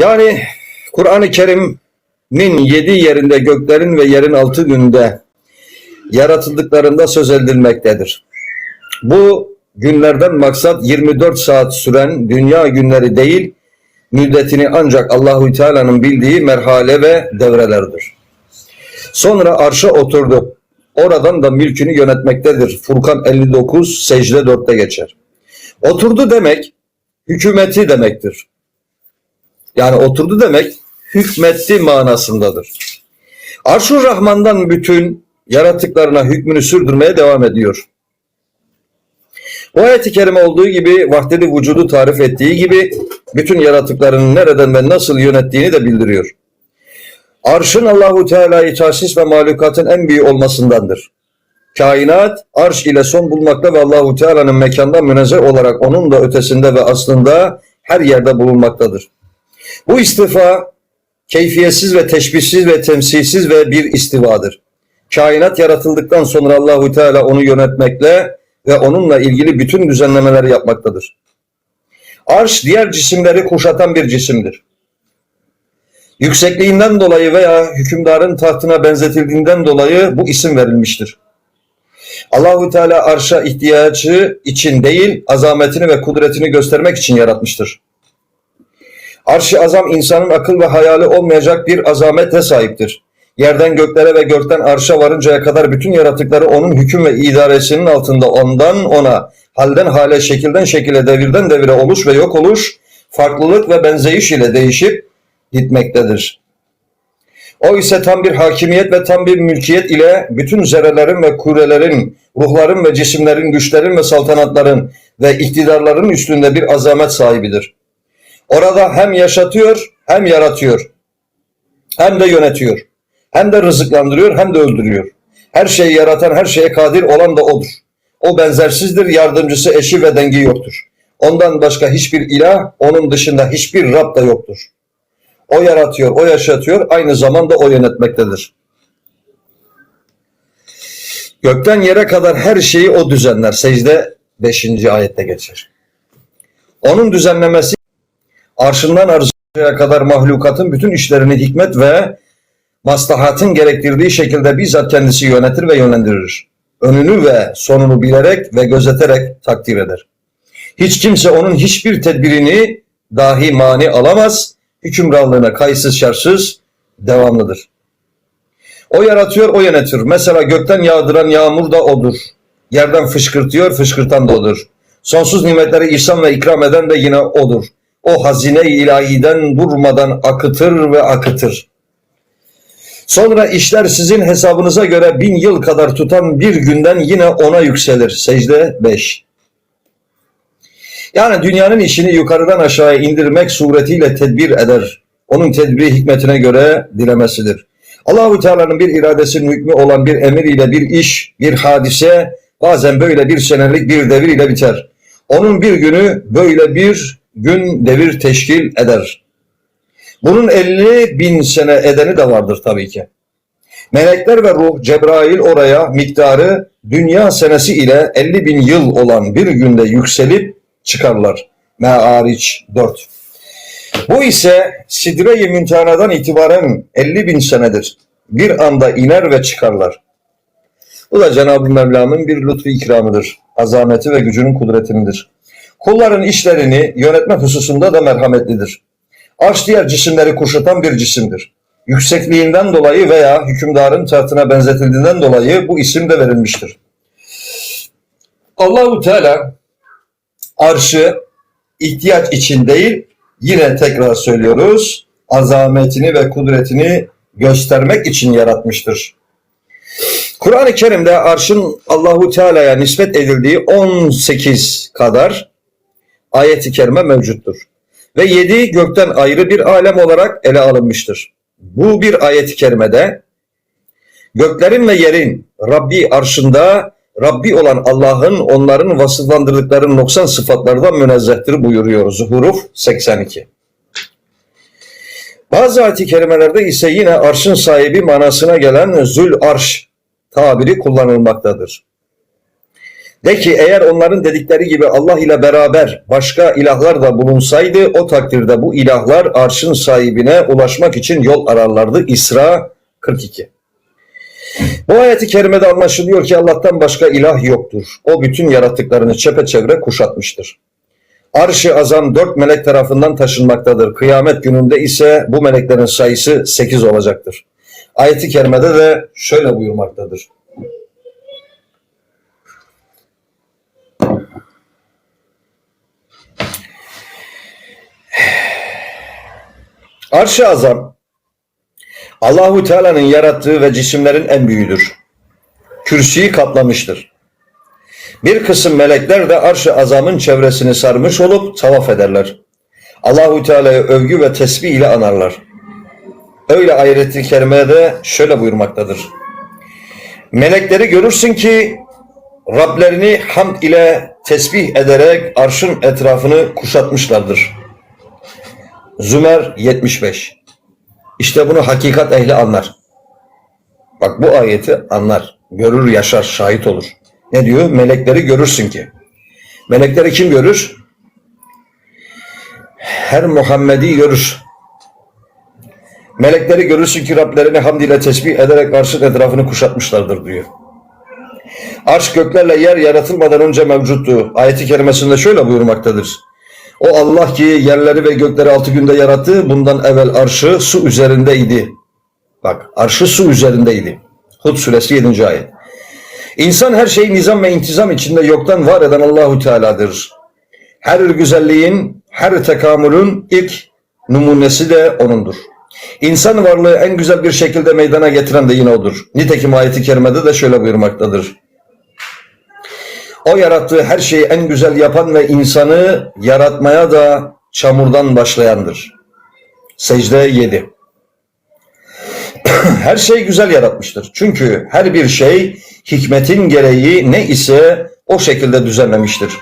Yani Kur'an-ı Kerim'in yedi yerinde göklerin ve yerin altı günde yaratıldıklarında söz edilmektedir. Bu günlerden maksat 24 saat süren dünya günleri değil, müddetini ancak Allahü Teala'nın bildiği merhale ve devrelerdir. Sonra arşa oturdu. Oradan da mülkünü yönetmektedir. Furkan 59 secde 4'te geçer. Oturdu demek hükümeti demektir. Yani oturdu demek hükmetti manasındadır. Arşur Rahman'dan bütün yaratıklarına hükmünü sürdürmeye devam ediyor. Bu ayet-i kerime olduğu gibi vahdedi vücudu tarif ettiği gibi bütün yaratıklarının nereden ve nasıl yönettiğini de bildiriyor. Arşın Allahu Teala'yı tahsis ve mahlukatın en büyüğü olmasındandır. Kainat arş ile son bulmakta ve Allahu Teala'nın mekandan münezzeh olarak onun da ötesinde ve aslında her yerde bulunmaktadır. Bu istifa keyfiyetsiz ve teşbihsiz ve temsilsiz ve bir istivadır. Kainat yaratıldıktan sonra Allahu Teala onu yönetmekle ve onunla ilgili bütün düzenlemeleri yapmaktadır. Arş diğer cisimleri kuşatan bir cisimdir. Yüksekliğinden dolayı veya hükümdarın tahtına benzetildiğinden dolayı bu isim verilmiştir. Allahu Teala arşa ihtiyacı için değil, azametini ve kudretini göstermek için yaratmıştır. Arş-ı azam insanın akıl ve hayali olmayacak bir azamete sahiptir. Yerden göklere ve gökten arşa varıncaya kadar bütün yaratıkları onun hüküm ve idaresinin altında ondan ona, halden hale, şekilden şekile, devirden devire oluş ve yok oluş, farklılık ve benzeyiş ile değişip gitmektedir. O ise tam bir hakimiyet ve tam bir mülkiyet ile bütün zerrelerin ve kurelerin, ruhların ve cisimlerin, güçlerin ve saltanatların ve iktidarların üstünde bir azamet sahibidir. Orada hem yaşatıyor hem yaratıyor. Hem de yönetiyor. Hem de rızıklandırıyor hem de öldürüyor. Her şeyi yaratan, her şeye kadir olan da O'dur. O benzersizdir, yardımcısı, eşi ve dengi yoktur. Ondan başka hiçbir ilah, onun dışında hiçbir Rab da yoktur. O yaratıyor, o yaşatıyor, aynı zamanda o yönetmektedir. Gökten yere kadar her şeyi o düzenler. Secde 5. ayette geçer. Onun düzenlemesi arşından arzaya kadar mahlukatın bütün işlerini hikmet ve maslahatın gerektirdiği şekilde bizzat kendisi yönetir ve yönlendirir. Önünü ve sonunu bilerek ve gözeterek takdir eder. Hiç kimse onun hiçbir tedbirini dahi mani alamaz, hükümranlığına kayıtsız şartsız devamlıdır. O yaratıyor, o yönetir. Mesela gökten yağdıran yağmur da odur. Yerden fışkırtıyor, fışkırtan da odur. Sonsuz nimetleri ihsan ve ikram eden de yine odur. O hazine-i ilahiden durmadan akıtır ve akıtır. Sonra işler sizin hesabınıza göre bin yıl kadar tutan bir günden yine ona yükselir. Secde 5. Yani dünyanın işini yukarıdan aşağıya indirmek suretiyle tedbir eder. Onun tedbiri hikmetine göre dilemesidir. Allahu Teala'nın bir iradesinin hükmü olan bir emir ile bir iş, bir hadise bazen böyle bir senelik bir devir ile biter. Onun bir günü böyle bir gün devir teşkil eder. Bunun 50 bin sene edeni de vardır tabii ki. Melekler ve ruh Cebrail oraya miktarı dünya senesi ile 50 bin yıl olan bir günde yükselip çıkarlar. Me'ariç 4. Bu ise Sidre-i Müntana'dan itibaren 50 bin senedir. Bir anda iner ve çıkarlar. Bu da Cenab-ı Mevla'nın bir lütfu ikramıdır. Azameti ve gücünün kudretindir. Kulların işlerini yönetme hususunda da merhametlidir. Arş diğer cisimleri kuşatan bir cisimdir. Yüksekliğinden dolayı veya hükümdarın tahtına benzetildiğinden dolayı bu isim de verilmiştir. Allahu Teala arşı ihtiyaç için değil, yine tekrar söylüyoruz, azametini ve kudretini göstermek için yaratmıştır. Kur'an-ı Kerim'de arşın Allahu Teala'ya nispet edildiği 18 kadar ayet-i kerime mevcuttur. Ve yedi gökten ayrı bir alem olarak ele alınmıştır. Bu bir ayet-i kerimede göklerin ve yerin Rabbi arşında Rabbi olan Allah'ın onların vasıflandırdıkları noksan sıfatlardan münezzehtir buyuruyor Zuhruf 82. Bazı ayet-i kerimelerde ise yine arşın sahibi manasına gelen zül arş tabiri kullanılmaktadır. De ki eğer onların dedikleri gibi Allah ile beraber başka ilahlar da bulunsaydı o takdirde bu ilahlar arşın sahibine ulaşmak için yol ararlardı. İsra 42. Bu ayeti kerimede anlaşılıyor ki Allah'tan başka ilah yoktur. O bütün yarattıklarını çepeçevre kuşatmıştır. Arş-ı azam dört melek tarafından taşınmaktadır. Kıyamet gününde ise bu meleklerin sayısı sekiz olacaktır. Ayeti kerimede de şöyle buyurmaktadır. Arş-ı azam Allahu Teala'nın yarattığı ve cisimlerin en büyüğüdür. Kürsüyü kaplamıştır. Bir kısım melekler de arş-ı azamın çevresini sarmış olup tavaf ederler. Allahu Teala'yı övgü ve tesbih ile anarlar. Öyle ayet-i kerimede şöyle buyurmaktadır. Melekleri görürsün ki Rablerini hamd ile tesbih ederek arşın etrafını kuşatmışlardır. Zümer 75 İşte bunu hakikat ehli anlar. Bak bu ayeti anlar. Görür, yaşar, şahit olur. Ne diyor? Melekleri görürsün ki. Melekleri kim görür? Her Muhammedi görür. Melekleri görürsün ki Rablerini hamd ile tesbih ederek arşın etrafını kuşatmışlardır diyor. Arş göklerle yer yaratılmadan önce mevcuttu. Ayeti kerimesinde şöyle buyurmaktadır. O Allah ki yerleri ve gökleri altı günde yarattı. Bundan evvel arşı su üzerindeydi. Bak arşı su üzerindeydi. Hud suresi 7. ayet. İnsan her şeyi nizam ve intizam içinde yoktan var eden Allahu Teala'dır. Her güzelliğin, her tekamülün ilk numunesi de O'nundur. İnsan varlığı en güzel bir şekilde meydana getiren de yine O'dur. Nitekim ayeti kerimede de şöyle buyurmaktadır. O yarattığı her şeyi en güzel yapan ve insanı yaratmaya da çamurdan başlayandır. Secde 7 Her şey güzel yaratmıştır. Çünkü her bir şey hikmetin gereği ne ise o şekilde düzenlemiştir.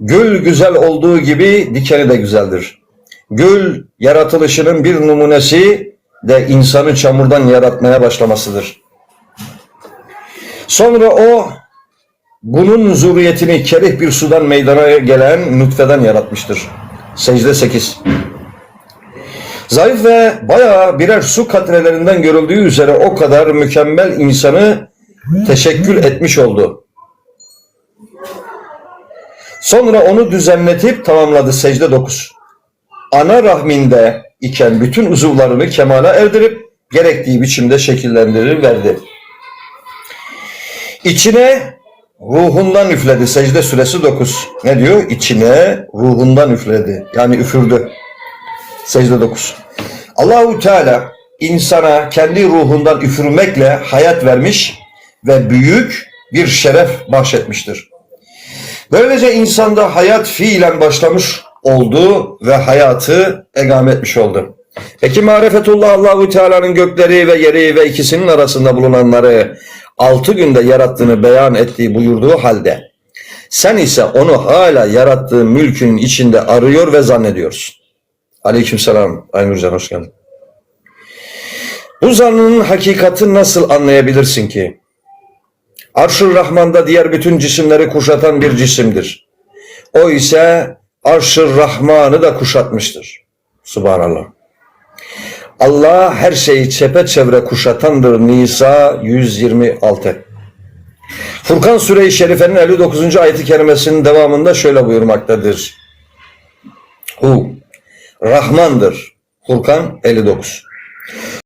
Gül güzel olduğu gibi dikeni de güzeldir. Gül yaratılışının bir numunesi de insanı çamurdan yaratmaya başlamasıdır. Sonra o bunun zurriyetini kerih bir sudan meydana gelen nutfeden yaratmıştır. Secde 8 Zayıf ve bayağı birer su katrelerinden görüldüğü üzere o kadar mükemmel insanı teşekkül etmiş oldu. Sonra onu düzenletip tamamladı secde 9. Ana rahminde iken bütün uzuvlarını kemala erdirip gerektiği biçimde şekillendirir verdi. İçine ruhundan üfledi. Secde suresi 9. Ne diyor? İçine ruhundan üfledi. Yani üfürdü. Secde 9. Allahu Teala insana kendi ruhundan üfürmekle hayat vermiş ve büyük bir şeref bahşetmiştir. Böylece insanda hayat fiilen başlamış oldu ve hayatı egam etmiş oldu. Peki marifetullah Allahu Teala'nın gökleri ve yeri ve ikisinin arasında bulunanları altı günde yarattığını beyan ettiği buyurduğu halde sen ise onu hala yarattığı mülkün içinde arıyor ve zannediyorsun. Aleykümselam. Aynur Can hoş geldin. Bu zannının hakikati nasıl anlayabilirsin ki? Arş-ı Rahman'da diğer bütün cisimleri kuşatan bir cisimdir. O ise Arş-ı Rahman'ı da kuşatmıştır. Subhanallah. Allah her şeyi çepeçevre kuşatandır. Nisa 126. Furkan Süre-i Şerife'nin 59. ayeti kerimesinin devamında şöyle buyurmaktadır. Hu, Rahmandır. Furkan 59.